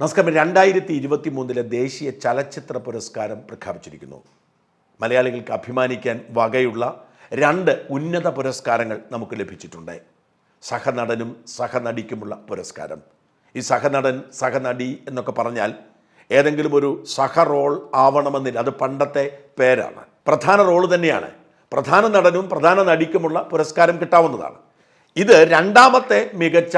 നമസ്കാരം. രണ്ടായിരത്തി ഇരുപത്തി മൂന്നിലെ ദേശീയ ചലച്ചിത്ര പുരസ്കാരം പ്രഖ്യാപിച്ചിരിക്കുന്നു. മലയാളികൾക്ക് അഭിമാനിക്കാൻ വകയുള്ള രണ്ട് ഉന്നത പുരസ്കാരങ്ങൾ നമുക്ക് ലഭിച്ചിട്ടുണ്ട്. സഹനടനും സഹനടിക്കുമുള്ള പുരസ്കാരം. ഈ സഹനടൻ സഹനടി എന്നൊക്കെ പറഞ്ഞാൽ ഏതെങ്കിലും ഒരു സഹ റോൾ ആവണമെന്നില്ല അത് പണ്ടത്തെ പേരാണ്. പ്രധാന റോൾ തന്നെയാണ്. പ്രധാന നടനും പ്രധാന നടിക്കുമുള്ള പുരസ്കാരം കിട്ടാവുന്നതാണ്. ഇത് രണ്ടാമത്തെ മികച്ച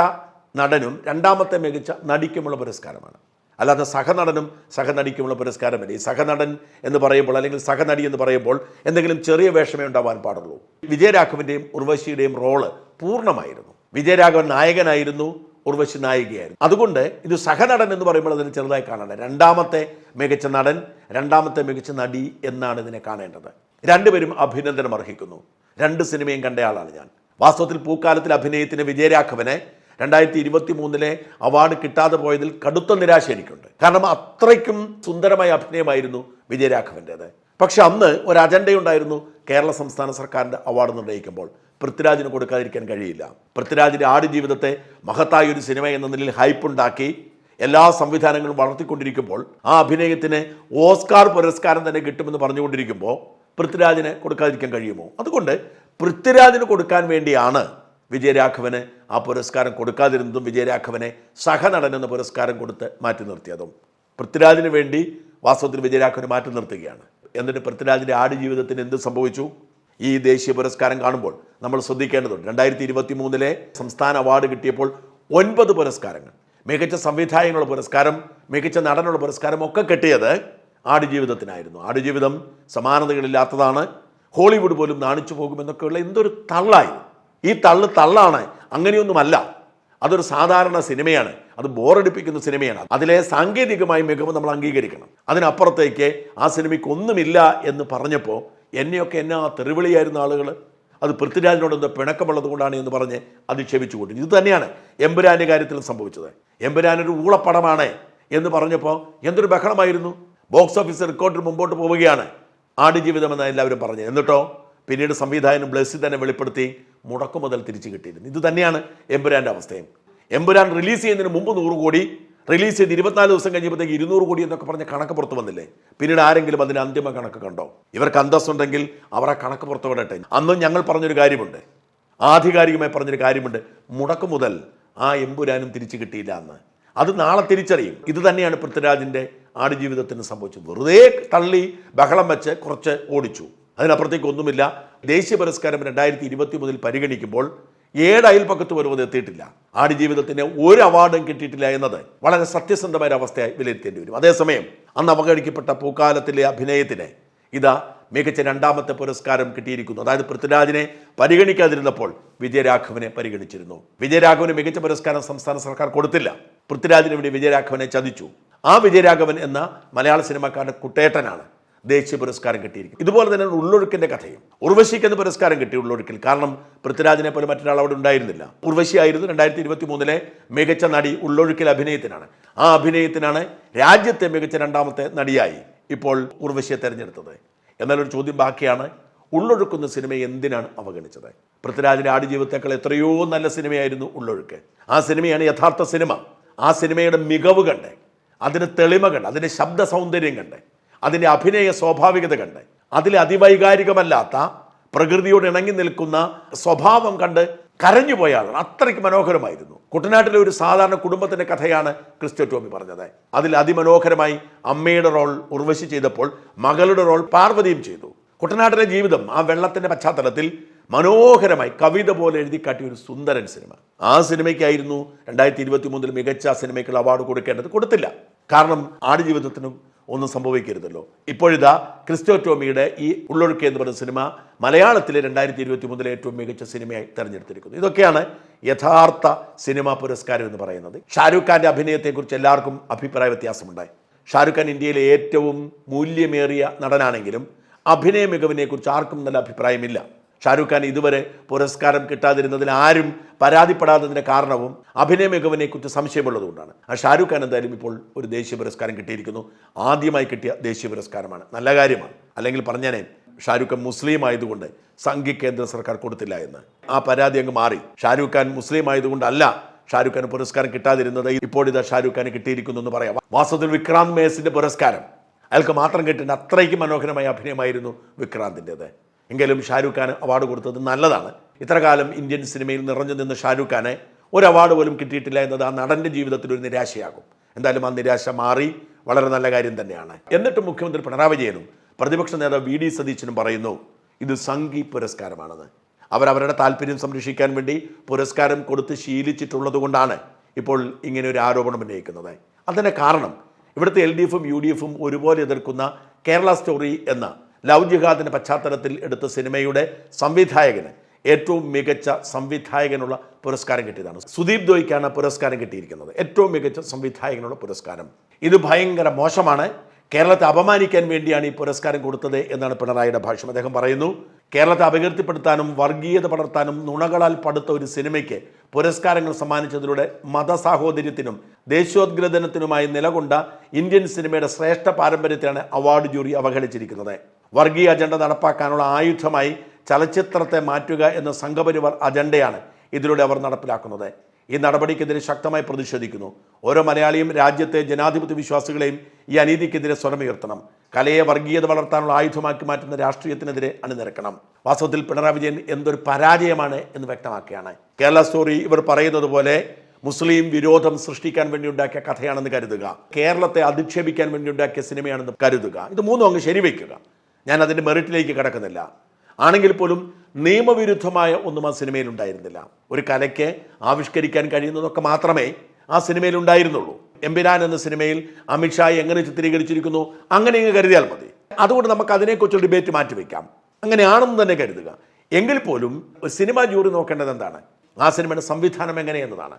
നടനും രണ്ടാമത്തെ മികച്ച നടിക്കുമുള്ള പുരസ്കാരമാണ്. അല്ലാതെ സഹനടനും സഹനടിക്കുമുള്ള പുരസ്കാരമല്ല? ഈ സഹനടൻ എന്ന് പറയുമ്പോൾ അല്ലെങ്കിൽ സഹനടി എന്ന് പറയുമ്പോൾ എന്തെങ്കിലും ചെറിയ വേഷമേ ഉണ്ടാവാൻ പാടുള്ളൂ. വിജയരാഘവന്റെയും ഉർവശിയുടെയും റോൾ പൂർണമായിരുന്നു. വിജയരാഘവൻ നായകനായിരുന്നു ഉർവശി നായികയായിരുന്നു. അതുകൊണ്ട് ഇത് സഹനടൻ എന്ന് പറയുമ്പോൾ അതിന് ചെറുതായി കാണണ്ട. രണ്ടാമത്തെ മികച്ച നടൻ രണ്ടാമത്തെ മികച്ച നടി എന്നാണ് ഇതിനെ കാണേണ്ടത്. രണ്ടുപേരും അഭിനന്ദനം അർഹിക്കുന്നു രണ്ട് സിനിമയും കണ്ടയാളാണ് ഞാൻ. വാസ്തവത്തിൽ പൂക്കാലത്തിൽ അഭിനയത്തിന് വിജയരാഘവനെ രണ്ടായിരത്തി ഇരുപത്തി മൂന്നിലെ അവാർഡ് കിട്ടാതെ പോയതിൽ കടുത്ത നിരാശ എനിക്കുണ്ട്. കാരണം അത്രയ്ക്കും സുന്ദരമായ അഭിനയമായിരുന്നു വിജയരാഘവന്റേത് പക്ഷെ അന്ന് ഒരു അജണ്ടയുണ്ടായിരുന്നു കേരള സംസ്ഥാന സർക്കാരിന്റെ അവാർഡ് നിർണയിക്കുമ്പോൾ പൃഥ്വിരാജിന് കൊടുക്കാതിരിക്കാൻ കഴിയില്ല. പൃഥ്വിരാജിന്റെ ആടുജീവിതത്തെ മഹത്തായ ഒരു സിനിമ എന്ന നിലയിൽ ഹൈപ്പുണ്ടാക്കി എല്ലാ സംവിധാനങ്ങളും വളർത്തിക്കൊണ്ടിരിക്കുമ്പോൾ ആ അഭിനയത്തിന് ഓസ്കാർ പുരസ്കാരം തന്നെ കിട്ടുമെന്ന് പറഞ്ഞുകൊണ്ടിരിക്കുമ്പോൾ പൃഥ്വിരാജിന് കൊടുക്കാതിരിക്കാൻ കഴിയുമോ? അതുകൊണ്ട് പൃഥ്വിരാജിന് കൊടുക്കാൻ വേണ്ടിയാണ് വിജയരാഘവന് ആ പുരസ്കാരം കൊടുക്കാതിരുന്നതും വിജയരാഘവനെ സഹനടൻ എന്ന പുരസ്കാരം കൊടുത്ത് മാറ്റി നിർത്തിയതും. പൃഥ്വിരാജിന് വേണ്ടി വാസ്തവത്തിൽ വിജയരാഘവനെ മാറ്റി നിർത്തുകയാണ്. എന്നിട്ട് പൃഥ്വിരാജിന്റെ ആടുജീവിതത്തിന് എന്ത് സംഭവിച്ചു? ഈ ദേശീയ പുരസ്കാരം കാണുമ്പോൾ നമ്മൾ ശ്രദ്ധിക്കേണ്ടതുണ്ട്. രണ്ടായിരത്തി ഇരുപത്തി മൂന്നിലെ സംസ്ഥാന അവാർഡ് കിട്ടിയപ്പോൾ ഒൻപത് പുരസ്കാരങ്ങൾ. മികച്ച സംവിധായകനുള്ള പുരസ്കാരം മികച്ച നടനുള്ള പുരസ്കാരം ഒക്കെ കിട്ടിയത് ആടുജീവിതത്തിനായിരുന്നു ആടുജീവിതം സമാനതകളില്ലാത്തതാണ്. ഹോളിവുഡ് പോലും നാണിച്ചു പോകുമെന്നൊക്കെയുള്ള എന്തൊരു തള്ളായി ഈ തള്ള് തള്ളാണ് അങ്ങനെയൊന്നുമല്ല. അതൊരു സാധാരണ സിനിമയാണ്. അത് ബോറടിപ്പിക്കുന്ന സിനിമയാണ്. അതിലെ സാങ്കേതികമായ മികവ് നമ്മൾ അംഗീകരിക്കണം. അതിനപ്പുറത്തേക്ക് ആ സിനിമയ്ക്ക് ഒന്നുമില്ല എന്ന് പറഞ്ഞപ്പോൾ എന്നെയൊക്കെ എന്നെ ആ തെറിവിളിയായിരുന്ന ആളുകൾ അത് പൃഥ്വിരാജിനോട് പിണക്കമുള്ളത് കൊണ്ടാണ് എന്ന് പറഞ്ഞ് അധിക്ഷേപിച്ചുകൊണ്ട്. ഇത് തന്നെയാണ് എമ്പുരാന്റെ കാര്യത്തിലും സംഭവിച്ചത്. എമ്പുരാനൊരു ഊളപ്പടമാണ് എന്ന് പറഞ്ഞപ്പോൾ എന്തൊരു ബഹളമായിരുന്നു. ബോക്സ് ഓഫീസ് റെക്കോർഡിൽ മുമ്പോട്ട് പോവുകയാണ് ആടുജീവിതം എന്ന് എല്ലാവരും പറഞ്ഞു എന്നിട്ടോ പിന്നീട് സംവിധായകൻ ബ്ലസ്സി തന്നെ വെളിപ്പെടുത്തി മുടക്കു മുതൽ തിരിച്ചു കിട്ടിയിരുന്നു. ഇത് തന്നെയാണ് എമ്പുരാന്റെ അവസ്ഥയും. എമ്പുരാൻ റിലീസ് ചെയ്യുന്നതിന് മുമ്പ് നൂറ് കോടി റിലീസ് ചെയ്ത് ഇരുപത്തിനാല് ദിവസം കഴിഞ്ഞപ്പോഴത്തേക്ക് ഇരുന്നൂറ് കോടി എന്നൊക്കെ പറഞ്ഞ കണക്ക് പുറത്ത് വന്നില്ലേ? പിന്നീട് ആരെങ്കിലും അതിന് അന്തിമ കണക്ക് കണ്ടോ? ഇവർക്ക് അന്തസ്സുണ്ടെങ്കിൽ അവർ ആ കണക്ക് പുറത്ത് വിടട്ടെ. അന്നും ഞങ്ങൾ പറഞ്ഞൊരു കാര്യമുണ്ട്. ആധികാരികമായി പറഞ്ഞൊരു കാര്യമുണ്ട്. മുടക്കു മുതൽ ആ എമ്പുരാനും തിരിച്ചു കിട്ടിയില്ല എന്ന്. അത് നാളെ തിരിച്ചറിയും. ഇത് തന്നെയാണ് പൃഥ്വിരാജിന്റെ ആടുജീവിതത്തിന് സംഭവിച്ചത്. വെറുതെ തള്ളി ബഹളം വെച്ച് കുറച്ച് ഓടിച്ചു. അതിനപ്പുറത്തേക്ക് ഒന്നുമില്ല. ദേശീയ പുരസ്കാരം രണ്ടായിരത്തി ഇരുപത്തി മൂന്നിൽ പരിഗണിക്കുമ്പോൾ ഏഴ് അയൽപ്പക്കത്ത് പോലും എത്തിയിട്ടില്ല. ആടുജീവിതത്തിന് ഒരു അവാർഡും കിട്ടിയിട്ടില്ല എന്നത് വളരെ സത്യസന്ധമായ ഒരു അവസ്ഥയായി വിലയിരുത്തേണ്ടി വരും. അതേസമയം അന്ന് അവഗണിക്കപ്പെട്ട പൂക്കാലത്തിലെ അഭിനയത്തിന് ഇതാ മികച്ച രണ്ടാമത്തെ പുരസ്കാരം കിട്ടിയിരിക്കുന്നു. അതായത് പൃഥ്വിരാജിനെ പരിഗണിക്കാതിരുന്നപ്പോൾ വിജയരാഘവനെ പരിഗണിച്ചിരുന്നു. വിജയരാഘവന് മികച്ച പുരസ്കാരം സംസ്ഥാന സർക്കാർ കൊടുത്തില്ല. പൃഥ്വിരാജിന് വേണ്ടി വിജയരാഘവനെ ചതിച്ചു. ആ വിജയരാഘവൻ എന്ന മലയാള സിനിമാക്കാരുടെ കുട്ടേട്ടനാണ്. ദേശീയ പുരസ്കാരം കിട്ടിയിരിക്കും ഇതുപോലെ തന്നെ ഉള്ളൊഴുക്കിന്റെ കഥയും. ഉർവശിക്ക് എന്ന പുരസ്കാരം കിട്ടി ഉള്ളൊഴുക്കിൽ. കാരണം പൃഥ്വിരാജിനെ പോലെ മറ്റൊരാൾ അവിടെ ഉണ്ടായിരുന്നില്ല. ഉർവശി ആയിരുന്നു രണ്ടായിരത്തി ഇരുപത്തി മൂന്നിലെ മികച്ച നടി ഉള്ളൊഴുക്കിൽ അഭിനയത്തിനാണ്. ആ അഭിനയത്തിനാണ് രാജ്യത്തെ മികച്ച രണ്ടാമത്തെ നടിയായി ഇപ്പോൾ ഉർവശിയെ തെരഞ്ഞെടുത്തത്. എന്നാൽ ഒരു ചോദ്യം ബാക്കിയാണ്. ഉള്ളൊഴുക്കുന്ന സിനിമ എന്തിനാണ് അവഗണിച്ചത്? പൃഥ്വിരാജിന്റെ ആടുജീവിതത്തേക്കാൾ എത്രയോ നല്ല സിനിമയായിരുന്നു ഉള്ളൊഴുക്ക്. ആ സിനിമയാണ് യഥാർത്ഥ സിനിമ. ആ സിനിമയുടെ മികവ് കണ്ട് അതിന് തെളിമ കണ്ട് അതിന്റെ ശബ്ദ സൗന്ദര്യം കണ്ട് അതിന്റെ അഭിനയ സ്വാഭാവികത കണ്ട്. അതിലെ അതിവൈകാരികമല്ലാത്ത പ്രകൃതിയോട് ഇണങ്ങി നിൽക്കുന്ന സ്വഭാവം കണ്ട് കരഞ്ഞു പോയ ആളാണ്. അത്രയ്ക്ക് മനോഹരമായിരുന്നു. കുട്ടനാട്ടിലെ ഒരു സാധാരണ കുടുംബത്തിന്റെ കഥയാണ് ക്രിസ്റ്റോ ടോമി പറഞ്ഞത്. അതിൽ അതിമനോഹരമായി അമ്മയുടെ റോൾ ഉർവശി ചെയ്തപ്പോൾ മകളുടെ റോൾ പാർവതിയും ചെയ്തു. കുട്ടനാട്ടിലെ ജീവിതം ആ വെള്ളത്തിന്റെ പശ്ചാത്തലത്തിൽ മനോഹരമായി കവിത പോലെ എഴുതി കാട്ടിയ ഒരു സുന്ദരൻ സിനിമ. ആ സിനിമയ്ക്കായിരുന്നു രണ്ടായിരത്തി ഇരുപത്തി മൂന്നിൽ മികച്ച സിനിമയ്ക്കുള്ള അവാർഡ് കൊടുക്കേണ്ടത് കൊടുത്തില്ല. കാരണം ആടുജീവിതത്തിനും ഒന്നും സംഭവിക്കരുതല്ലോ. ഇപ്പോഴിതാ ക്രിസ്റ്റോ ടോമിയുടെ ഈ ഉള്ളൊഴുക്ക് എന്ന് പറയുന്ന സിനിമ മലയാളത്തിൽ രണ്ടായിരത്തി ഇരുപത്തി മൂന്നിലെ ഏറ്റവും മികച്ച സിനിമയായി തെരഞ്ഞെടുത്തിരിക്കുന്നു. ഇതൊക്കെയാണ് യഥാർത്ഥ സിനിമാ പുരസ്കാരം എന്ന് പറയുന്നത്. ഷാരൂഖ് ഖാന്റെ അഭിനയത്തെക്കുറിച്ച് എല്ലാവർക്കും അഭിപ്രായ വ്യത്യാസമുണ്ടായി. ഷാരൂഖ് ഖാൻ ഇന്ത്യയിലെ ഏറ്റവും മൂല്യമേറിയ നടനാണെങ്കിലും അഭിനയ മികവിനെക്കുറിച്ച് ആർക്കും നല്ല അഭിപ്രായമില്ല. ഷാരൂഖ് ഖാൻ ഇതുവരെ പുരസ്കാരം കിട്ടാതിരുന്നതിൽ ആരും പരാതിപ്പെടാത്തതിന്റെ കാരണവും അഭിനയ മികവിനെക്കുറിച്ച് സംശയമുള്ളതുകൊണ്ടാണ്. ആ ഷാരൂഖ് ഖാൻ എന്തായാലും ഇപ്പോൾ ഒരു ദേശീയ പുരസ്കാരം കിട്ടിയിരിക്കുന്നു. ആദ്യമായി കിട്ടിയ ദേശീയ പുരസ്കാരമാണ്. നല്ല കാര്യമാണ്. അല്ലെങ്കിൽ പറഞ്ഞേനെ ഷാരൂഖ് ഖാൻ മുസ്ലിം ആയതുകൊണ്ട് സംഘി കേന്ദ്ര സർക്കാർ കൊടുത്തില്ല എന്ന്. ആ പരാതി അങ്ങ് മാറി. ഷാരൂഖ് ഖാൻ മുസ്ലിം ആയതുകൊണ്ടല്ല ഷാരൂഖ് ഖാൻ പുരസ്കാരം കിട്ടാതിരുന്നത്. ഇപ്പോഴിതാ ഷാരൂഖ് ഖാന് കിട്ടിയിരിക്കുന്നു എന്ന് പറയാം. വാസ്തവത്തിൽ വിക്രാന്ത് മേസിന്റെ പുരസ്കാരം. അയാൾക്ക് മാത്രം കിട്ടേണ്ട അത്രയ്ക്ക് മനോഹരമായ അഭിനയമായിരുന്നു വിക്രാന്തിന്റെത് എങ്കിലും ഷാരൂഖ് ഖാൻ അവാർഡ് കൊടുത്തത് നല്ലതാണ്. ഇത്രകാലം ഇന്ത്യൻ സിനിമയിൽ നിറഞ്ഞു നിന്ന ഷാരൂഖ് ഖാന് ഒരു അവാർഡ് പോലും കിട്ടിയിട്ടില്ല എന്നത് ആ നടന്റെ ജീവിതത്തിൽ ഒരു നിരാശയാകും. എന്തായാലും ആ നിരാശ മാറി. വളരെ നല്ല കാര്യം തന്നെയാണ്. എന്നിട്ടും മുഖ്യമന്ത്രി പിണറായി വിജയനും പ്രതിപക്ഷ നേതാവ് വി ഡി സതീശനും പറയുന്നു ഇത് സംഘി പുരസ്കാരമാണെന്ന്. അവരവരുടെ താല്പര്യം സംരക്ഷിക്കാൻ വേണ്ടി പുരസ്കാരം കൊടുത്ത് ശീലിച്ചിട്ടുള്ളത് കൊണ്ടാണ് ഇപ്പോൾ ഇങ്ങനെ ഒരു ആരോപണം ഉന്നയിക്കുന്നത്. അതിന്റെ കാരണം ഇവിടുത്തെ എൽ ഡി എഫും യു ഡി എഫും ഒരുപോലെ എതിർക്കുന്ന കേരള സ്റ്റോറി എന്ന ലവ് ജിഹാദിന്റെ പശ്ചാത്തലത്തിൽ എടുത്ത സിനിമയുടെ സംവിധായകന് ഏറ്റവും മികച്ച സംവിധായകനുള്ള പുരസ്കാരം കിട്ടിയതാണ്. സുദീപ് ദോയ്ക്കാണ് പുരസ്കാരം കിട്ടിയിരിക്കുന്നത്. ഏറ്റവും മികച്ച സംവിധായകനുള്ള പുരസ്കാരം. ഇത് ഭയങ്കര മോശമാണ്. കേരളത്തെ അപമാനിക്കാൻ വേണ്ടിയാണ് ഈ പുരസ്കാരം കൊടുത്തത് എന്നാണ് പിണറായിയുടെ ഭാഷ്യം. അദ്ദേഹം പറയുന്നു കേരളത്തെ അപകീർത്തിപ്പെടുത്താനും വർഗീയത പടർത്താനും നുണകളാൽ പടുത്ത ഒരു സിനിമയ്ക്ക് പുരസ്കാരങ്ങൾ സമ്മാനിച്ചതിലൂടെ മതസാഹോദര്യത്തിനും ദേശീയോദ്ഗ്രഥനത്തിനുമായി നിലകൊണ്ട ഇന്ത്യൻ സിനിമയുടെ ശ്രേഷ്ഠ പാരമ്പര്യത്തെയാണ് അവാർഡ് ജൂറി അവഹേളിച്ചിരിക്കുന്നത് വർഗീയ അജണ്ട നടപ്പാക്കാനുള്ള ആയുധമായി ചലച്ചിത്രത്തെ മാറ്റുക എന്ന സംഘപരിവാർ അജണ്ടയാണ് ഇതിലൂടെ അവർ നടപ്പിലാക്കുന്നത്. ഈ നടപടിക്കെതിരെ ശക്തമായി പ്രതിഷേധിക്കുന്നു. ഓരോ മലയാളിയും രാജ്യത്തെ ജനാധിപത്യ വിശ്വാസികളെയും ഈ അനീതിക്കെതിരെ സ്വരമുയർത്തണം. കലയെ വർഗീയത വളർത്താനുള്ള ആയുധമാക്കി മാറ്റുന്ന രാഷ്ട്രീയത്തിനെതിരെ അണിനിരക്കണം. വാസ്തവത്തിൽ പിണറായി വിജയൻ എന്തൊരു പരാജയമാണ് എന്ന് വ്യക്തമാക്കുകയാണ്. കേരള സ്റ്റോറി ഇവർ പറയുന്നത് പോലെ മുസ്ലിം വിരോധം സൃഷ്ടിക്കാൻ വേണ്ടി ഉണ്ടാക്കിയ കഥയാണെന്ന് കരുതുക. കേരളത്തെ അധിക്ഷേപിക്കാൻ വേണ്ടി ഉണ്ടാക്കിയ സിനിമയാണെന്ന് കരുതുക. ഇത് മൂന്നും അങ്ങ് ശരിവയ്ക്കുക. ഞാൻ അതിന്റെ മെറിറ്റിലേക്ക് കിടക്കുന്നില്ല. ആണെങ്കിൽ പോലും നിയമവിരുദ്ധമായ ഒന്നും ആ സിനിമയിൽ ഉണ്ടായിരുന്നില്ല. ഒരു കലയ്ക്ക് ആവിഷ്കരിക്കാൻ കഴിയുന്നതൊക്കെ മാത്രമേ ആ സിനിമയിൽ ഉണ്ടായിരുന്നുള്ളൂ. എംപിരാൻ എന്ന സിനിമയിൽ അമിത്ഷായെ എങ്ങനെ ചിത്രീകരിച്ചിരിക്കുന്നു അങ്ങനെ ഇങ്ങ് കരുതിയാൽ മതി. അതുകൊണ്ട് നമുക്ക് അതിനെക്കുറിച്ച് ഡിബേറ്റ് മാറ്റിവെക്കാം അങ്ങനെയാണെന്ന് തന്നെ കരുതുക. എങ്കിൽ പോലും സിനിമ ജൂറി നോക്കേണ്ടത് എന്താണ്? ആ സിനിമയുടെ സംവിധാനം എങ്ങനെയെന്നതാണ്?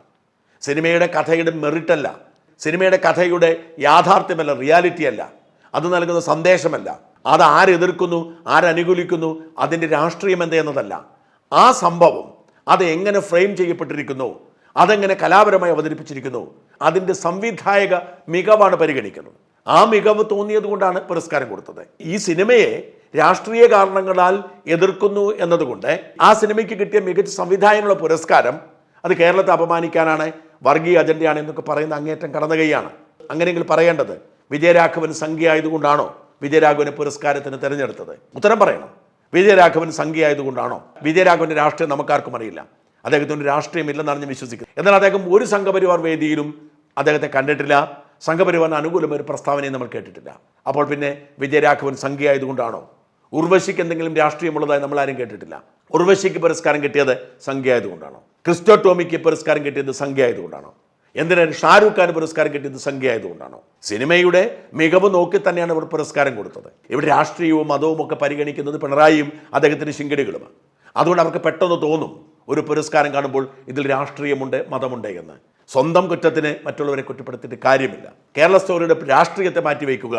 സിനിമയുടെ കഥയുടെ മെറിറ്റല്ല. സിനിമയുടെ കഥയുടെ യാഥാർത്ഥ്യമല്ല റിയാലിറ്റി അല്ല അത് നൽകുന്ന സന്ദേശമല്ല. അത് ആരെതിർക്കുന്നു ആരനുകൂലിക്കുന്നു? അതിന്റെ രാഷ്ട്രീയം എന്ത് എന്നതല്ല ആ സംഭവം അത് എങ്ങനെ ഫ്രെയിം ചെയ്യപ്പെട്ടിരിക്കുന്നു? അതെങ്ങനെ കലാപരമായി അവതരിപ്പിച്ചിരിക്കുന്നു? അതിന്റെ സംവിധായക മികവാണ് പരിഗണിക്കുന്നത്. ആ മികവ് തോന്നിയത് കൊണ്ടാണ് പുരസ്കാരം കൊടുത്തത്. ഈ സിനിമയെ രാഷ്ട്രീയ കാരണങ്ങളാൽ എതിർക്കുന്നു എന്നതുകൊണ്ട് ആ സിനിമയ്ക്ക് കിട്ടിയ മികച്ച സംവിധായകനുള്ള പുരസ്കാരം അത് കേരളത്തെ അപമാനിക്കാനാണ് വർഗീയ അജണ്ടയാണ് എന്നൊക്കെ പറയുന്ന അങ്ങേറ്റം കടന്നുകയാണ്. അങ്ങനെയെങ്കിൽ പറയേണ്ടത് വിജയരാഘവൻ സംഖ്യ ആയതുകൊണ്ടാണോ വിജയരാഘവനെ പുരസ്കാരത്തിന് തിരഞ്ഞെടുത്തത്. ഉത്തരം പറയണം. വിജയരാഘവൻ സംഖ്യ ആയതുകൊണ്ടാണോ വിജയരാഘവന്റെ രാഷ്ട്രീയം നമുക്കാർക്കും അറിയില്ല. അദ്ദേഹത്തിന്റെ രാഷ്ട്രീയമില്ലെന്നാണ് ഞാൻ വിശ്വസിക്കുന്നത് എന്നാൽ അദ്ദേഹം ഒരു സംഘപരിവാർ വേദിയിലും അദ്ദേഹത്തെ കണ്ടിട്ടില്ല. സംഘപരിവാറിന് അനുകൂലമായ ഒരു പ്രസ്താവനയും നമ്മൾ കേട്ടിട്ടില്ല. അപ്പോൾ പിന്നെ വിജയരാഘവൻ സംഖ്യ ആയതുകൊണ്ടാണോ ഉർവശിക്ക് എന്തെങ്കിലും രാഷ്ട്രീയമുള്ളതായി നമ്മൾ ആരും കേട്ടിട്ടില്ല. ഉർവശിക്ക് പുരസ്കാരം കിട്ടിയത് സംഖ്യ ആയതുകൊണ്ടാണോ ക്രിസ്റ്റോ ടോമിക്ക് പുരസ്കാരം കിട്ടിയത് സംഖ്യ ആയതുകൊണ്ടാണോ എന്തിനാണ് ഷാരൂഖ് ഖാൻ പുരസ്കാരം കിട്ടിയത് സംഖ്യ ആയതുകൊണ്ടാണോ സിനിമയുടെ മികവ് നോക്കി തന്നെയാണ് ഇവർ പുരസ്കാരം കൊടുത്തത്. ഇവിടെ രാഷ്ട്രീയവും മതവും ഒക്കെ പരിഗണിക്കുന്നത് പിണറായിയും അദ്ദേഹത്തിന് ശിങ്കടികളുമാണ്. അതുകൊണ്ട് അവർക്ക് പെട്ടെന്ന് തോന്നും ഒരു പുരസ്കാരം കാണുമ്പോൾ ഇതിൽ രാഷ്ട്രീയമുണ്ട് മതമുണ്ട് എന്ന്. സ്വന്തം കുറ്റത്തിന് മറ്റുള്ളവരെ കുറ്റപ്പെടുത്തിയിട്ട് കാര്യമില്ല. കേരള സ്റ്റോറിയുടെ രാഷ്ട്രീയത്തെ മാറ്റി വയ്ക്കുക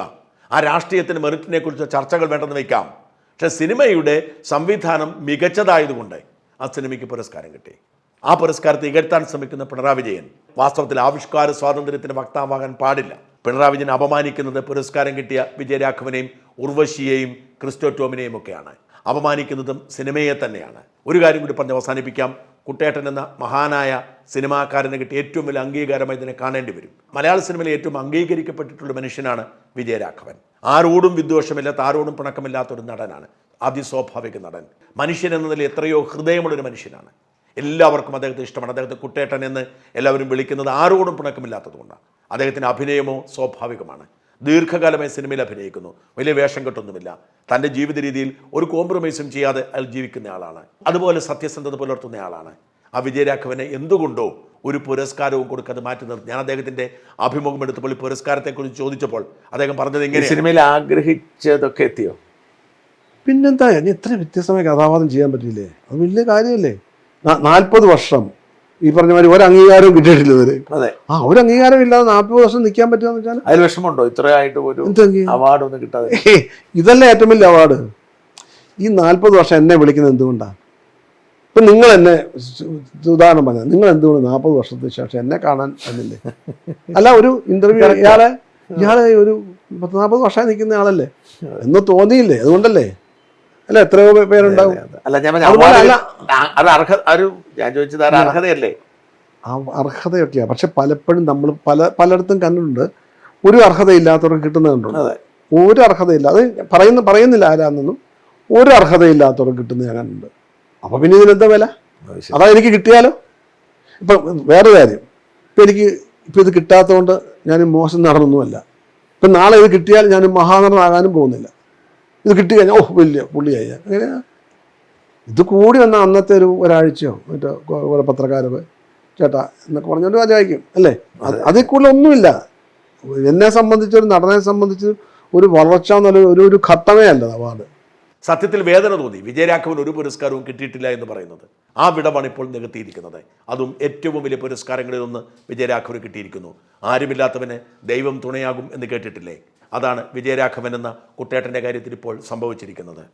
ആ രാഷ്ട്രീയത്തിന് മെറിറ്റിനെ കുറിച്ച് ചർച്ചകൾ വേണ്ടെന്ന് വയ്ക്കാം. പക്ഷെ സിനിമയുടെ സംവിധാനം മികച്ചതായതുകൊണ്ട് ആ സിനിമയ്ക്ക് പുരസ്കാരം കിട്ടി. ആ പുരസ്കാരത്തെ ഇകഴ്ത്താൻ ശ്രമിക്കുന്ന പിണറായി വിജയൻ വാസ്തവത്തിൽ ആവിഷ്കാര സ്വാതന്ത്ര്യത്തിന് വക്താവാകാൻ പാടില്ല. പിണറായി വിജയൻ അപമാനിക്കുന്നത് പുരസ്കാരം കിട്ടിയ വിജയരാഘവനെയും ഉർവശിയെയും ക്രിസ്റ്റോ ടോമിനെയും ഒക്കെയാണ്. അപമാനിക്കുന്നതും സിനിമയെ തന്നെയാണ്. ഒരു കാര്യം കൂടി പറഞ്ഞ് അവസാനിപ്പിക്കാം. കുട്ടേട്ടൻ എന്ന മഹാനായ സിനിമാക്കാരന് കിട്ടിയ ഏറ്റവും വലിയ അംഗീകാരമായി ഇതിനെ കാണേണ്ടി വരും. മലയാള സിനിമയിൽ ഏറ്റവും അംഗീകരിക്കപ്പെട്ടിട്ടുള്ള മനുഷ്യനാണ് വിജയരാഘവൻ. ആരോടും വിദ്വേഷമില്ലാത്ത ആരോടും പിണക്കമില്ലാത്ത ഒരു നടനാണ്. അതിസ്വാഭാവിക നടൻ. മനുഷ്യൻ എന്ന നിലയിൽ എത്രയോ ഹൃദയമുള്ളൊരു മനുഷ്യനാണ്. എല്ലാവർക്കും അദ്ദേഹത്തെ ഇഷ്ടമാണ്. അദ്ദേഹത്തെ കുട്ടേട്ടൻ എന്ന് എല്ലാവരും വിളിക്കുന്നത് ആരോടും പിണക്കമില്ലാത്തതുകൊണ്ടാണ് അദ്ദേഹത്തിന്റെ അഭിനയമോ സ്വാഭാവികമാണ്. ദീർഘകാലമായി സിനിമയിൽ അഭിനയിക്കുന്നു. വലിയ വേഷം കെട്ടൊന്നുമില്ല. തന്റെ ജീവിത രീതിയിൽ ഒരു കോംപ്രമൈസും ചെയ്യാതെ അയാൾ ജീവിക്കുന്ന ആളാണ്. അതുപോലെ സത്യസന്ധത പുലർത്തുന്ന ആളാണ്. ആ വിജയരാഘവനെ എന്തുകൊണ്ടോ ഒരു പുരസ്കാരവും കൊടുക്കാതെ മാറ്റി നിർത്തി. ഞാൻ അദ്ദേഹത്തിന്റെ അഭിമുഖം എടുത്തപ്പോൾ ഈ പുരസ്കാരത്തെക്കുറിച്ച് ചോദിച്ചപ്പോൾ അദ്ദേഹം പറഞ്ഞത് ഈ എങ്ങനെ സിനിമയിൽ ആഗ്രഹിച്ചതൊക്കെ എത്തിയോ? പിന്നെന്താ? ഇനി ഇത്ര വ്യത്യസ്തമായ കഥാപാത്രം ചെയ്യാൻ പറ്റില്ലേ? അത് വലിയ കാര്യമല്ലേ? നാൽപ്പത് വർഷം. ഈ പറഞ്ഞ മാതിരി ഒരു അംഗീകാരവും കിട്ടിയിട്ടില്ല ഇതുവരെ. അതെ. ആ ഒരു അംഗീകാരം ഇല്ലാതെ നാൽപ്പത് വർഷം നിൽക്കാൻ പറ്റുക വെച്ചാൽ അതിൽ വിഷമമുണ്ടോ? ഇത്രയായിട്ട് ഒരു? അവാർഡ് ഒന്നും കിട്ടാതെ. ഇതല്ല ഏറ്റവും വലിയ അവാർഡ് ഈ നാൽപ്പത് വർഷം എന്നെ വിളിക്കുന്നത് എന്തുകൊണ്ടാണ് ഇപ്പം നിങ്ങൾ എന്നെ ഉദാഹരണം പറഞ്ഞത് നിങ്ങൾ എന്തുകൊണ്ട് നാൽപ്പത് വർഷത്തിന് ശേഷം എന്നെ കാണാൻ വന്നില്ലേ? അല്ല ഒരു ഇന്റർവ്യൂ ഇയാളെ ഇയാളെ ഒരു പത്ത് നാൽപ്പത് വർഷമായി നിൽക്കുന്ന ആളല്ലേ? എന്ന് തോന്നിയില്ലേ? അതുകൊണ്ടല്ലേ? അല്ല എത്രയോ പേരുണ്ടാവും. അല്ല ഞാൻ അത് അർഹത ഒരു ഞാൻ ചോദിച്ചത് അർഹതയല്ലേ? അർഹതയൊക്കെയാണ് പക്ഷെ പലപ്പോഴും നമ്മൾ പല പലയിടത്തും കണ്ടിട്ടുണ്ട് ഒരു അർഹതയില്ലാത്തവർക്ക് കിട്ടുന്ന കണ്ടുണ്ട് ഒരു അർഹതയില്ല അത് പറയുന്ന പറയുന്നില്ല ആരാന്നൊന്നും. ഒരു അർഹതയില്ലാത്തവർക്ക് കിട്ടുന്ന ഞാൻ കണ്ടിട്ടുണ്ട്. അപ്പോൾ പിന്നെ ഇതിനെന്താ വില? അതാ എനിക്ക് കിട്ടിയാലോ? ഇപ്പം വേറെ കാര്യം. ഇപ്പം എനിക്ക് ഇപ്പം ഇത് കിട്ടാത്തതുകൊണ്ട് ഞാൻ മോശം നടന്നൊന്നുമല്ല ഇപ്പം നാളെ ഇത് കിട്ടിയാൽ ഞാൻ മഹാനടനാകാനും പോകുന്നില്ല. ഇത് കിട്ടി കഴിഞ്ഞാൽ ഓ വലിയ പുള്ളിയായി. ഞാൻ. അങ്ങനെയാ ഇത് കൂടി വന്ന അന്നത്തെ ഒരു ഒരാഴ്ചയോ മറ്റോ ഓരോ പത്രക്കാരോ ചേട്ടാ എന്നൊക്കെ പറഞ്ഞുകൊണ്ട് വാചായിരിക്കും അല്ലേ? അത് അതിൽ കൂടുതൽ ഒന്നുമില്ല. എന്നെ സംബന്ധിച്ച് ഒരു നടനെ സംബന്ധിച്ച് ഒരു വളർച്ച എന്നുള്ള ഒരു ഒരു ഘട്ടമേ അല്ല അവാർഡ് സത്യത്തിൽ വേദന തോന്നി. വിജയരാഘവൻ ഒരു പുരസ്കാരവും കിട്ടിയിട്ടില്ല എന്ന് പറയുന്നത്. ആ വിടമാണ് ഇപ്പോൾ നികത്തിയിരിക്കുന്നത്. അതും ഏറ്റവും വലിയ പുരസ്കാരങ്ങളിൽ ഒന്ന് വിജയരാഘവന് കിട്ടിയിരിക്കുന്നു. ആരുമില്ലാത്തവന് ദൈവം തുണയാകും എന്ന് കേട്ടിട്ടില്ലേ? അതാണ് വിജയരാഘവൻ എന്ന കുട്ടേട്ടന്റെ കാര്യത്തിൽ ഇപ്പോൾ സംഭവിച്ചിരിക്കുന്നത്.